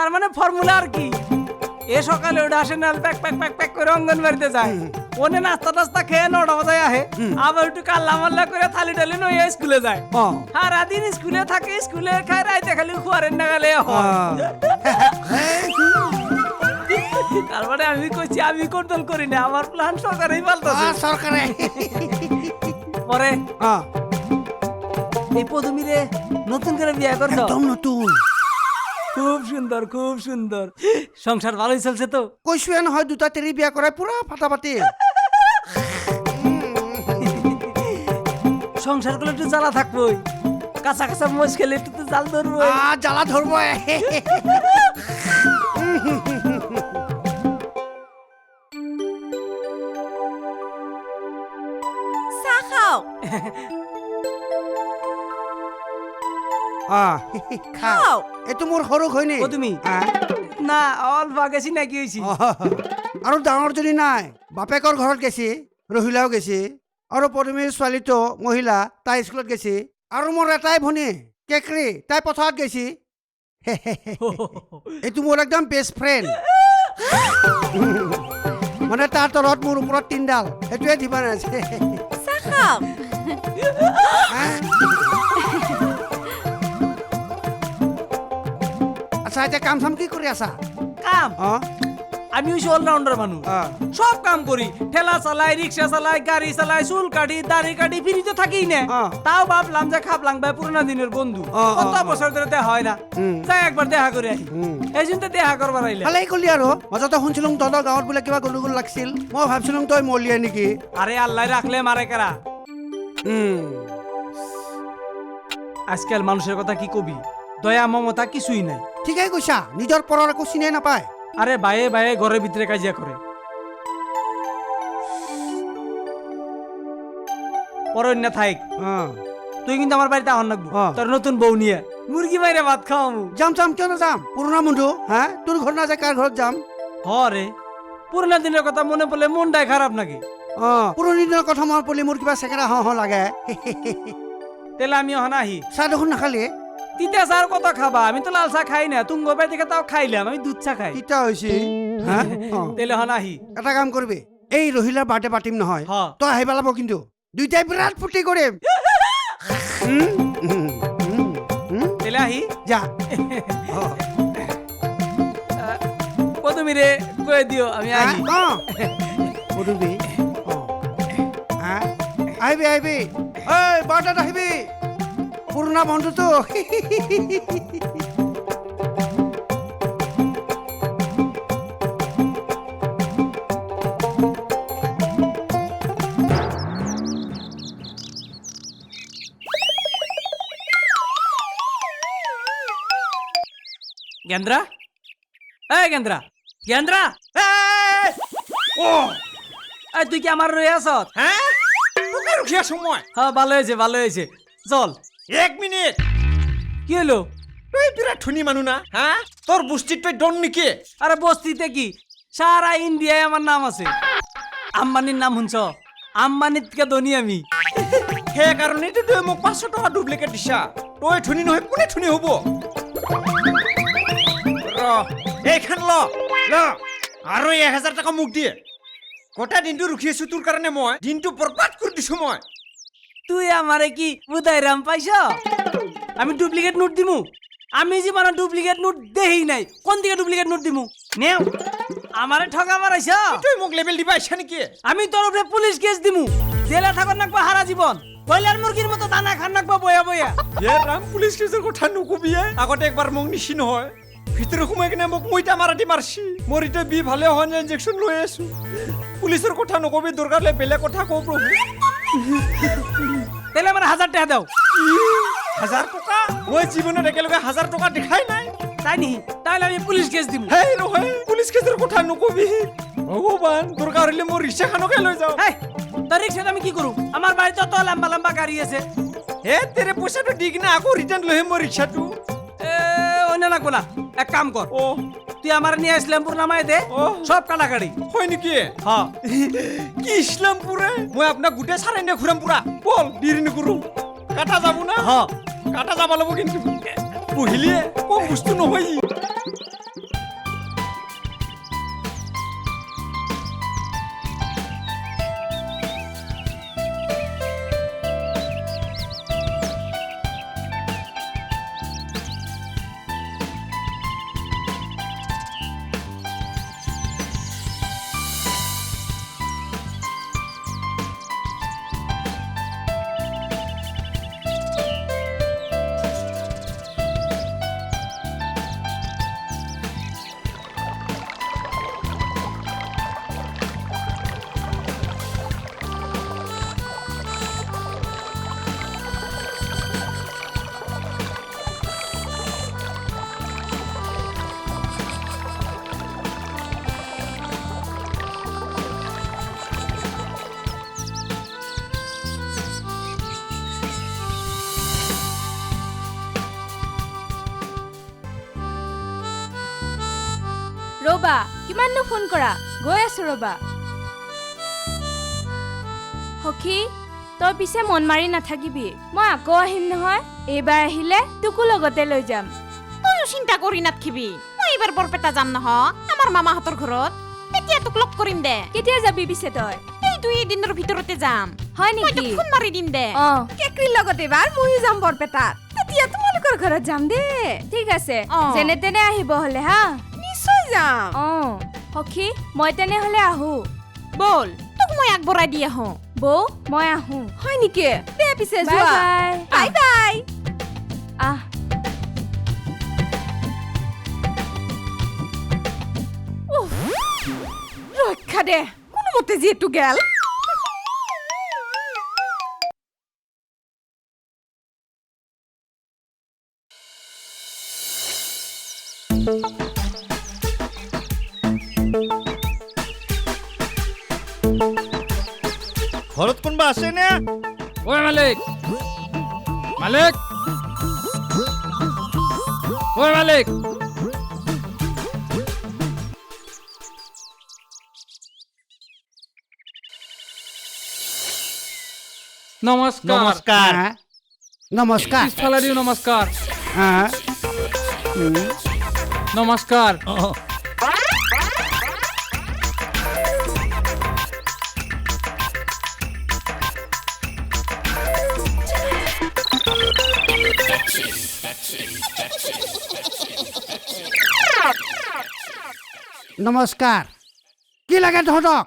তার মানে ফর্মুলা আর কি? এ সকালে ওটা আসে নাল প্যাক প্যাক প্যাক প্যাক করে অঙ্গনবাড়িতে যায়। ওনে নাস্তা টাস্তা খেয়ে নটা বাজায় আহে। আবার একটু কাল্লা মাল্লা করে থালি টালি নইয়া স্কুলে যায়। সারাদিন স্কুলে থাকে স্কুলে খায় রাইতে খালি খুয়ারের নাগালে তারপরে আমি কইছি আমি কন্ট্রোল করি না আমার প্ল্যান সরকারই পাল্টাছে। সরকারে। পরে? এই পদমিরে নতুন করে বিয়ে করছ? একদম নতুন। খুব সুন্দর খুব সুন্দর। সংসার ভালোই চলছে তো? কৈছোৱে নহয় দুটা তেৰি বিয়া কৰাই পুৰা ফাটাফাটি। সংসারগুলো একটু জ্বালা থাকবোই। কাঁচা কাঁচা মজ খেলে একটু তো জাল ধরবো আ, জ্বালা চাহ খাওক অ খা। এইটো মোৰ সৰু ঘৈণী। ও তুমি? না অল্প আগে চিনাকি হয়েছি অ, আৰু ডাঙৰজনী নাই বাপেকৰ ঘৰত গেছি ৰহিলাও গেছি আৰু পদুমীৰ ছোৱালীটো মহিলা তাই স্কুলত গেছি আৰু মোৰ এটাই ভনী কেকৰি তাই পথাৰত গেছি। এইটো মোৰ একদম বেষ্ট ফ্ৰেণ্ড মানে তাৰ তলত মোৰ ওপৰত তিনডাল সেইটোৱে দিবা নাছে চাহ আচ্ছা এতিয়া কাম চাম কি কৰি আছা? কাম? অ। আমি হইছি অলরাউন্ডার মানুষ সব কাম করি। ঠেলা চালাই রিক্সা চালাই গাড়ি চালাই চুল কাটি দাড়ি কাটি ফিরি তো থাকি না। তাও ভাবলাম যে ভাই পুরোনো দিনের বন্ধু। কত বছর ধরে দেখা হয় না। যাই একবার দেখা করে আহি। এই জন্য দেখা করবার আইলে ভালেই কলি আৰু। মাজতে শুনছিলো তহঁতৰ গাঁৱত বোলে কিবা গণ্ডগোল লাগছিল। মই ভাবছিলো তই মলিয়াই নেকি? আরে আল্লাহ রাখলে মারে কারা আজকাল মানুষের কথা কি কবি? দয়া মমতা কিছুই নাই। ঠিকেই কৈছা নিজৰ পৰৰ একো চিনাই নাপায়। আরে বায়ে বায়ে ঘরের ভিতরে কাজিয়া করে পরন্য থাইক অ। তুই কিন্তু আমার বাড়িতে আহন লাগবো। তোর নতুন বউ নিয়ে। মুরগি মাইরে ভাত খাওয়াবো যাম যাম কিয় নাযাম? পুৰণা বন্ধু হা? তোৰ ঘৰত নাযায় কাৰ ঘৰত যাম? হরে পুরোনো দিনের কথা মনে পড়লে মনটাই খারাপ নাকি অ পুৰণি দিনৰ কথা মনত পৰিলে মোৰ কিবা চেকেৰা হওঁ হওঁ লাগে। তাহলে আমি অহন আহি চাহ দেখোন নাখালি? তিতা চার কত খাবা? আমি তো লাল চা খাই না তুঙ্গ বাই থেকে তাও খাইলাম আমি দুধ চা খাই। তিতা হৈছে। হা? অ। তাহলে হন আহি। এটা কাম কৰিবি। এই ৰহিলাৰ বাৰ্থডে পাতিম নহয়। তই আহি পেলাব কিন্তু। দুইটাই উম, উম, উম। তাহলে আহি। যা। প্রথমে রে কয়ে দিও আমি? আহি। অ। কৰিবি অ। হা? আহিবি আহিবি। গেন্দ্রা? এই গেন্দ্রা গেন্দ্রা এই! তুই কি আমার রয়ে আছ হ্যাঁ? মই। হ্যাঁ ভালো হয়েছে ভালো হয়েছে। চল। এক মিনিট। কি হলো? তুই বিরাট ধনী মানুহ না হ্যাঁ তোর বস্তিত তই ডন নেকি? আরে বস্তিতে কি? সারা ইন্ডিয়ায় আমার নাম আছে। আম্বানির নাম শুনছ? আম্বানির থেকে ধনী আমি। সেইকাৰণেতো তই মোক পাঁচশো টকা ডুপ্লিকেট দিছা। তই ধনী নহয় কোনে ধনী হ'ব? এইখন ল ল। আৰু এক হাজাৰ টকা মোক দিয়ে। গোটেই দিনটো ৰখি আছো তোৰ কাৰণে মই দিনটো বৰবাদ কৰি দিছো মই। তুই আমারে কি বুধাই রাম পাইছ? আমি ডুপ্লিকেট নোট দিমু। আমি জীবনে ডুপ্লিকেট নোট দেহি নাই কোন দিকে ডুপ্লিকেট নোট দিমু? নেও। আমারে ঠকা মারাইছ? তই মোক লেবেল দিবা আহিছা নেকি? আমি তোর উপরে পুলিশ কেস দিমু। জেলে থাকত নাকবো হারা জীবন। কয়লার মুরগির মতো দানা খান নাকবো বয়া বয়া। এ ৰাম পুলিচ কেছৰ কথা নকবি হে। আগতে একবাৰ মোক নিছি নহয় ভিতৰত সোমাই কিনে মোক মইতা মাৰাদি মাৰছি মোৰ এতিয়া বি ভালে হোৱা নাই ইনজেকশ্যন লৈ আছো। পুলিচৰ কথা নকবি হ'লে বেলেগ কথা কওঁ প্ৰভু। তাহলে আমার হাজার টাকা দাও। হাজাৰ টকা? মই জীৱনত একেলগে হাজাৰ টকা দেখাই নাই। তাই নি? তাহলে আমি পুলিশ কেস দিমু। হেই নহয় পুলিচ কেছৰ কথা নকবি। ভগৱান দৰকাৰ হ'লে মোৰ ৰিক্সাখনকে লৈ যাওঁ। হেই তোর রিক্সাত আমি কি করু? আমার বাড়িতে তো লম্বা লম্বা গাড়ি আছে। হে তেৰে পইচাটো দি কিনে আকৌ ৰিটাৰ্ণ লৈ আহিম মই ৰিক্সাটো। এ অন্য লাগবো না এক কাম কর অ। তুই আমার নিয়ে ইসলামপুর নামাই দে। সব কাটাকাটি হয় নেকি হ্যাঁ কি ইছলামপুৰে মই আপোনাক গোটেই চাৰে এনে ঘূৰাম পুৰা বল দেৰি নকৰোঁ কাটা যাব না? হ্যাঁ কাটা যাব লাগিব কিন্তু। বহিলে কোন বস্তু নহয়। ৰ'বা কিমাননো ফোন কৰা? গৈ আছো ৰ'বা। সখী তই পিছে মন মাৰি নাথাকিবি। মই আকৌ আহিম নহয়। এইবাৰ আহিলে তোকো লগতে লৈ যাম। তইও চিন্তা কৰি নাথাকিবি। মই এইবাৰ বৰপেটা যাম নহ আমাৰ মামাহঁতৰ ঘৰত। তেতিয়া তোক লগ কৰিম দে। কেতিয়া যাবি পিছে তই? এই দুই এদিনৰ ভিতৰতে যাম। হয় নেকি? ফোন মাৰি দিম দে। অ। কেকৰিৰ লগত এইবাৰ ময়ো যাম বৰপেটাত। তেতিয়া তোমালোকৰ ঘৰত যাম দে। ঠিক আছে। যেনে তেনে আহিব হ'লে হা? যাম। অ সখী মই তেনেহ'লে আহো। বল। তোক মই আগবঢ়াই দি আহোঁ। বৌ। মই আহো। হয় নেকি? দে পিছে যোৱা। বাই। Bye bye. আহ। ৰক্ষা দে কোনোমতে যিহেতু গেল। ঘৰত কোনোবা আছে নে? ঐ মালিক। মালিক। ঐ মালিক। নমস্কাৰ নমস্কাৰ হা? নমস্কাৰ পিছফালে দিওঁ নমস্কাৰ নমস্কাৰ কি লাগে তহঁতক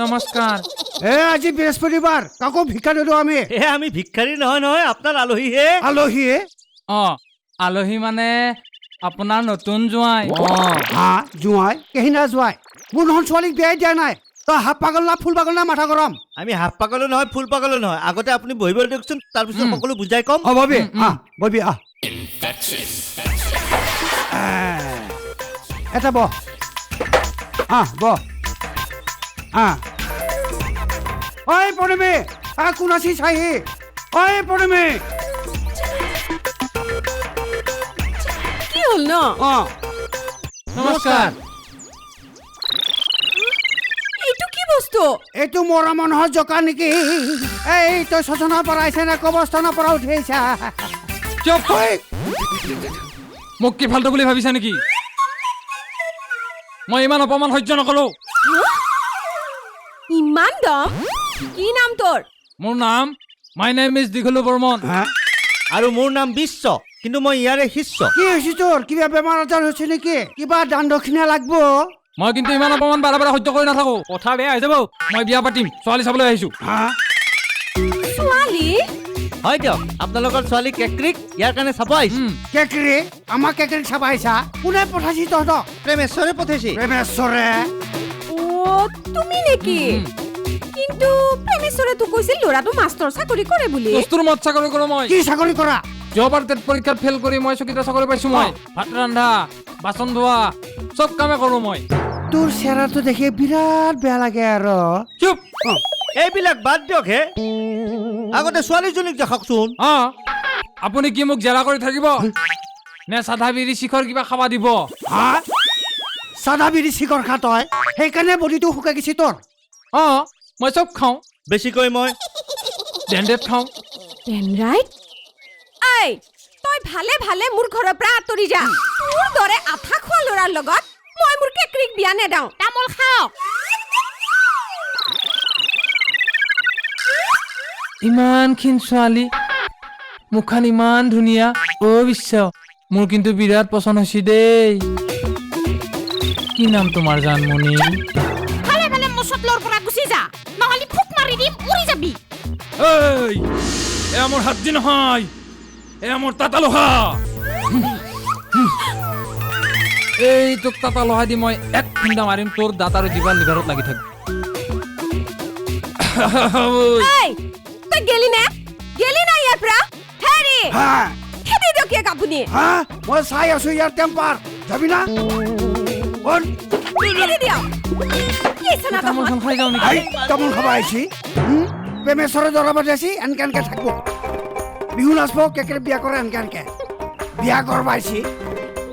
নমস্কাৰ এ আজি বৃহস্পতিবাৰ কাকো ভিক্ষা নিদিওঁ আমি? এ আমি ভিক্ষাৰী নহয় নহয় আপোনাৰ আলহীহে আলহীয়ে অ আলহী মানে আপোনাৰ নতুন জোঁৱাই। হা জোঁৱাই? কেহিনা জোঁৱাই? মোৰ নহন ছোৱালীক বিয়াই দিয়া নাই। তই হাফ পাগল না ফুল পাগল না মাথা গৰম আমি হাফ পাগলো নহয় ফুল পাগলো নহয়। আগতে আপুনি বহিবলৈ দিয়কচোন তাৰপিছত। সকলো বুজাই ক'ম। হ'ব ববি। আহ ববি আহ। আহ, এটা বহ আহ বহ আহ। ঐ পদমী আহ কোন আছি চাহি? ঐ পদমী কি হ'ল ন? অ। নমস্কাৰ। বস্তু? এইটো মৰা মানুহৰ জকা নেকি? এই তই শোচনাৰ পৰা আহিছে নে কবস্থানৰ পৰা উঠি আহিছা চুপ মোক কি ফাল্টু বুলি ভাবিছা নেকি? মই ইমান অপমান সহ্য নকৰো। ইমান দম? কি নাম তোৰ? মোৰ নাম my name is Dighalu Barman. হা? আৰু মোৰ নাম বিশ্ব কিন্তু মই ইয়াৰে শিষ্য। কি হৈছে তোৰ? কিবা বেমাৰ আজাৰ হৈছে নেকি? কিবা দান দক্ষিণা লাগব? মই কিন্তু ইমান অপমান বাৰে বাৰে সহ্য কৰি নাথাকো। কথা বেয়া হৈ যাব মই বিয়া পাতিম ছোৱালী চাবলৈ আহিছো। হা? ছোৱালী? হয় দিয়ক আপোনালোকৰ ছোৱালী কেকৰিক ইয়াৰ কাৰণে চাব আহিছো কেকৰি আমাক কেকৰি চাব আহিছা কোনে পঠাইছি তহঁতক? প্ৰেমেশ্বৰে পঠাইছে। প্ৰেমেশ্বৰে? তুমি নেকি? কিন্তু প্ৰেমেশ্বৰে তোক কৈছিল ল'ৰাটো মাষ্টৰ চাকৰি কৰে বুলি। কস্তুৰ মত চাকৰি কৰো মই। কি চাকৰি কৰা? যোৱাবাৰ টেট পৰীক্ষাত ফেল কৰি মই চকীদাৰ চাকৰি পাইছো মই। ভাত ৰন্ধা বাচন ধোৱা চব কামে কৰো মই। তোৰ চেহেৰাটো দেখি বিৰাট বেয়া লাগে আৰু। চুপ এইবিলাক বাদ দিয়ক হে। আগতে ছোৱালীজনীক দেখাওকচোন। অ আপুনি কি মোক জেৰা কৰি থাকিব? নে চাধা বিৰি শিখৰ কিবা খাবা দিব? হা? চাদা বিৰি চিকৰ খা তই। সেইকাৰণে বডিটো শুকাই গৈছি তোৰ। অ মই চব খাওঁ। বেছিকৈ মই। ব্ৰেণ্ডেড খাওঁ। ৰাইট এই তই ভালে ভালে মোৰ ঘৰৰ পৰা আঁতৰি যা। তোৰ দৰে আঠা খোৱা ল'ৰাৰ লগত মই মোৰ বিয়া নেদাওঁ তামোল খাওক। ছোৱালী। মুখখন ইমান ধুনীয়া। অ বিশ্ব। মোৰ কিন্তু বিৰাট পচন্দ হৈছে দেই। কি নাম তোমাৰ জানমণি? ভালে ভালে মুচতলৰ পৰা গুচি যা। নহ'লে ফুক মাৰি দিম উৰি যাবি। এই এয়া মোৰ হাতদি নহয়। এয়া মোৰ তাতা লোহা এই তোক তাতা লোহা দি মই এক খুন্দা মাৰিম তোৰ দাঁত আৰু জিভাৰ লিভাৰত লাগি থাক। এই তই গেলি নে? গেলি না ইয়াৰ পৰা? হেৰি হা? খেদি দিয়ক ইয়াক আপুনি। হা? মই চাই আছো ইয়াৰ টেম্পাৰ। যাবি না? বল খেদি দিয়ক। কি চানা তামোল খাই খাই যাওঁ নেকি? তামোল খাব আহিছি। হুম? প্ৰেমেশ্বৰে দৰা পাতি এনকে এনকে থাকিব। বিহু নাচব কেকেৰে বিয়া কৰে এনকে এনকে। বিয়া কৰবা আহিছি।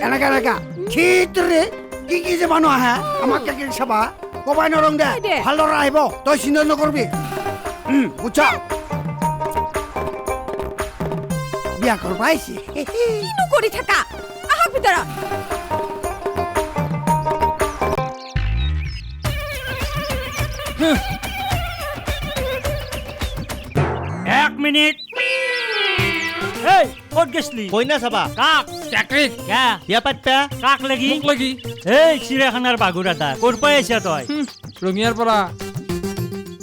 এনেকে এনেকা। খিতৰে কি কি যে মানুহ আহে? আমাক কেকেৰি চাবা? কবাই নৰং দে। ভালদৰে আহিব। তই চিন্তা নকৰবি। উম, বুজা বিয়া কৰবা আহিছে। কিনো কৰি থাকা? আহক ভিতৰত। এক মিনিট। ক'ত গেছলি? কইনা চাবা। কাক? গা বিয়া পাতপা কাক লাগি? মোক লাগি। এই চিৰিয়াখানাৰ বাগুৰ এটা। ক'ৰ পাই আহিছা তই? ৰঙিয়াৰ পৰা।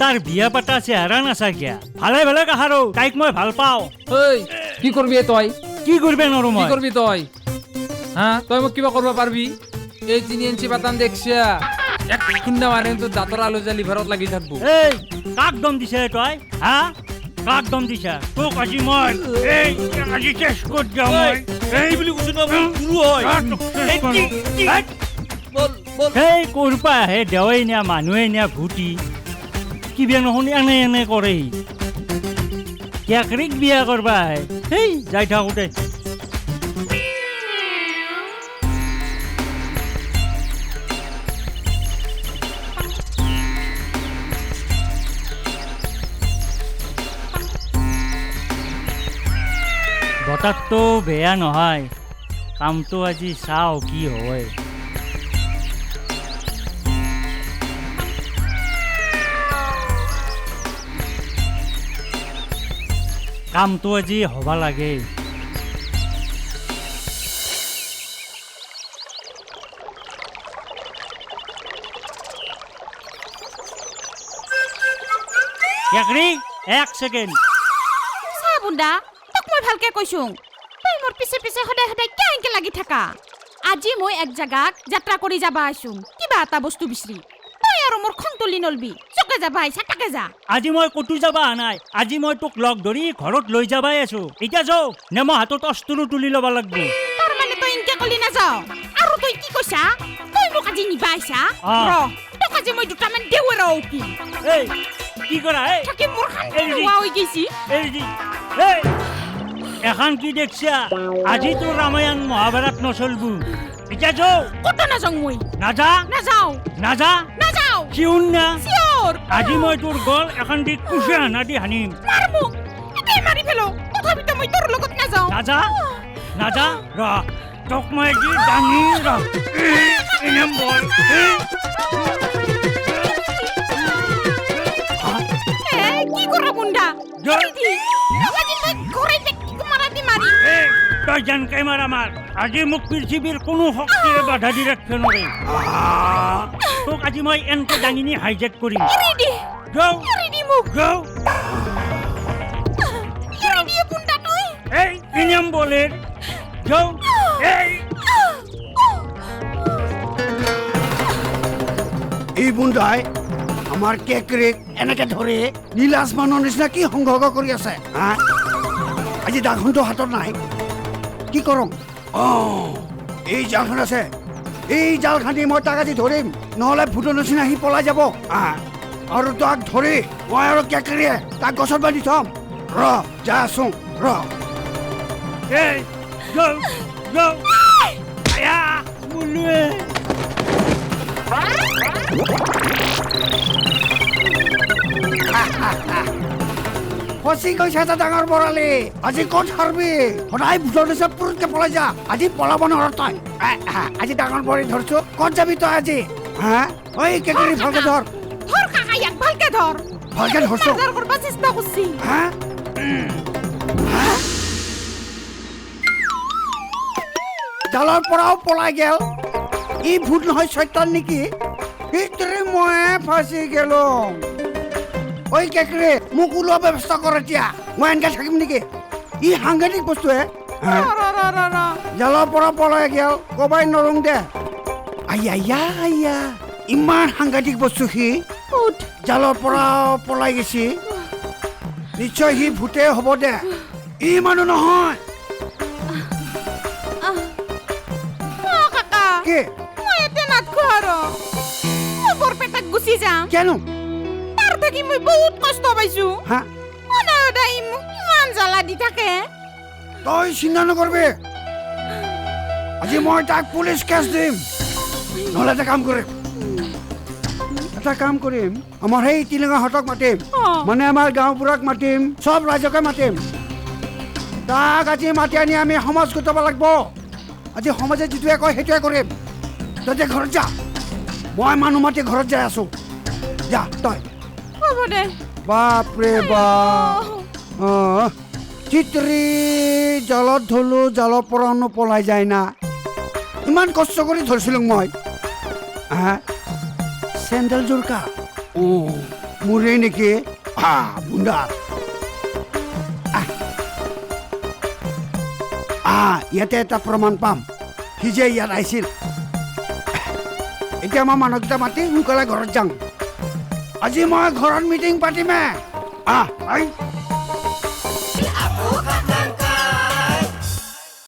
তাৰ বিয়া পাতা চেহেৰা নাচাকিয়া ভালে ভালে কাহাৰো। তাইক মই ভালো পাওঁ। ঐ কি কৰবি এ তই? কি কৰিবি নোৱাৰো কি কৰবি তই? হা তই মোক কিবা কৰিব পাৰবি? এই তিনি ইঞ্চি পাতান দেখছা? এক খুন্দা মাৰে তোৰ দাঁতৰ আলু যে লিভাৰত লাগি থাকব। এই কাক দম দিছে তই? হা? কাক দম দিছা তোক আজি মই এই আজি চেছ কৰি যাওঁ মই এই বুলি কৈছো ন গুৰু হয়? সেই ক'ৰ। পৰা আহে দেৱাই নিয়া মানুহে নিয়া ভূতি কিবা নহ'লে এনে এনে কৰে কেকৰিক বিয়া কৰবা আহে? সেই যাই থাকোঁতে। বতাহটো বেয়া নহয়। কামটো আজি চাওঁ কি হয়। কামটো আজি হ'ব লাগে। এক ছেকেণ্ড। বুন্দা। মই ভালকে কৈছো। তই মোৰ পিছে পিছে সদায় সদায় কিয় এনকে লাগি থাকা? আজি মই এক জাগাক যাত্ৰা কৰি যাবা আছো। কিবা এটা বস্তু বিচাৰি তই আৰু মোৰ খং তুলি নলবি। চকে যাবা আহিছা তাকে যা। আজি মই ক'তো যাবা অহা নাই। আজি মই তোক লগ ধৰি ঘৰত লৈ যাবাই আছো। এতিয়া যাওঁ। নে মই হাতত অস্ত্ৰো তুলি ল'ব লাগব। তাৰ মানে তই এনকে কলি নাযাও। আৰু তই কি কৈছা? তই মোক আজি নিবা আহিছা? অ। ৰ তোক আজি মই দুটামান দেও ৰ এই কি কৰা এই? থাকি মোৰ শান্তি এই নোহোৱা হৈ গৈছি। এই এই! এখন কি দেখছা? আজি তোৰ ৰামায়ণ মহাভাৰত নচলব। এতিয়া যাওঁ। ক'তো নাযাওঁ মই? নাযা নাযাওঁ। নাযা নাযাওঁ। কিউন না। চিয়ৰ। আজি মই তোৰ গল এখন দি কুচে হানা দি হানিম। মাৰ মোক এটাই মাৰি পেল তথাপিতো মই তোৰ লগত নাযাওঁ। নাযা নাযা ৰ। তোক মই দি ৰ। এই, ইনাম বল এই, তই জানকে মাৰ আমাৰ আজি মোক পৃথিৱীৰ কোনো শক্তিৰে বাধা দি ৰাখিব নোৱাৰে তোক আজি মই এনকে দাঙি নি হাইজেক কৰিম এই ইনাম বলের। যাও। এই। এই বুন্দাই আমাৰ কেকেৰিক এনেকে ধৰি নীলাজ মানুহৰ নিচিনা কি সংঘৰ্ষ কৰি আছে? হা? আজি দাখনটো হাতত নাই। কি কৰম অঁ এই জালখন আছে। এই জালখন দি মই তাক আজি ধৰিম নহ'লে ভূতৰ নিচিনা সি পলাই যাব। আৰু তাক ধৰি মই আৰু কেকেৰিয়ে তাক গছত বান্ধি থম। ৰ যা আছোং ৰ। এই ফচি গৈছে এটা ডাঙৰ বৰালি। আজি ক'ত হাৰবি সদায় ভূতৰ নিচিনা পুৰুতকে পলাই যা। আজি পলাব নোৱাৰ তই? আজি ডাঙৰ বৰালি ধৰছো। ক'ত যাবি তই আজি? হা? ঐ কেকেৰি ভালকে ধৰ। ধৰ কাকা ইয়াক ভালকে ধৰ। ভালকে ধৰছো। কৰিব চেষ্টা কৰিছি। হা? জালৰ পৰাও পলাই গেল। ই ভূত নহয় চৈতান নেকি? সেইটোৰে মই ফাঁচি গেলো। ঐ কেকেৰি মোক ওলোৱা ব্যৱস্থা কৰ এতিয়া। মই এনেকে থাকিম নেকি? ই সাংঘাতিক বস্তুহে জালৰ পৰা পলাই গেল। কবাই নৰং দে। আয়া আয়া আয়া। ইমান সাংঘাতিক বস্তু সি। জালৰ পৰা পলাই গেছি। নিশ্চয় সি ভূতে হ'ব দে। ই মানুহ নহয়। কি? মই আৰু মই গুচি যাম। কেনো থাকি মই বহুত কষ্ট পাইছো। হা? সদায় সদায় ই মোক ইমান জ্বালা দি থাকে। তই চিন্তা নকৰবি। আজি মই তাক পুলিচ কেছ দিম। নহ'লে এটা কাম কৰিম। এটা কাম কৰিম। আমাৰ সেই টিলিঙাহঁতক মাতিম। মানে আমাৰ গাঁওবোৰক মাতিম। চব ৰাইজকে মাতিম। তাক আজি মাতি আনি আমি সমাজ গোটাব লাগিব। আজি সমাজে যিটোৱে কয় সেইটোৱে কৰিম। তই যে ঘৰত যা। মই মানুহ মাতি ঘৰত যাই আছো। যা তই। হ'ব দে বাপৰে বাপ। অঁ চিত্ৰী জালত ধলো জালৰ পৰানো পলাই যায় না। ইমান কষ্ট কৰি ধৰিছিলোঁ মই। হা চেণ্ডেলযোৰ কা অঁ মোৰে নেকি? হা বুন্দা আহ। ইয়াতে এটা প্ৰমাণ পাম। সি যে ইয়াত আহিছিল। এতিয়া মই মানুহকেইটা মাতি সোনকালে ঘৰত যাওঁ আজি মই ঘৰত মিটিং পাতিমে। Ah I.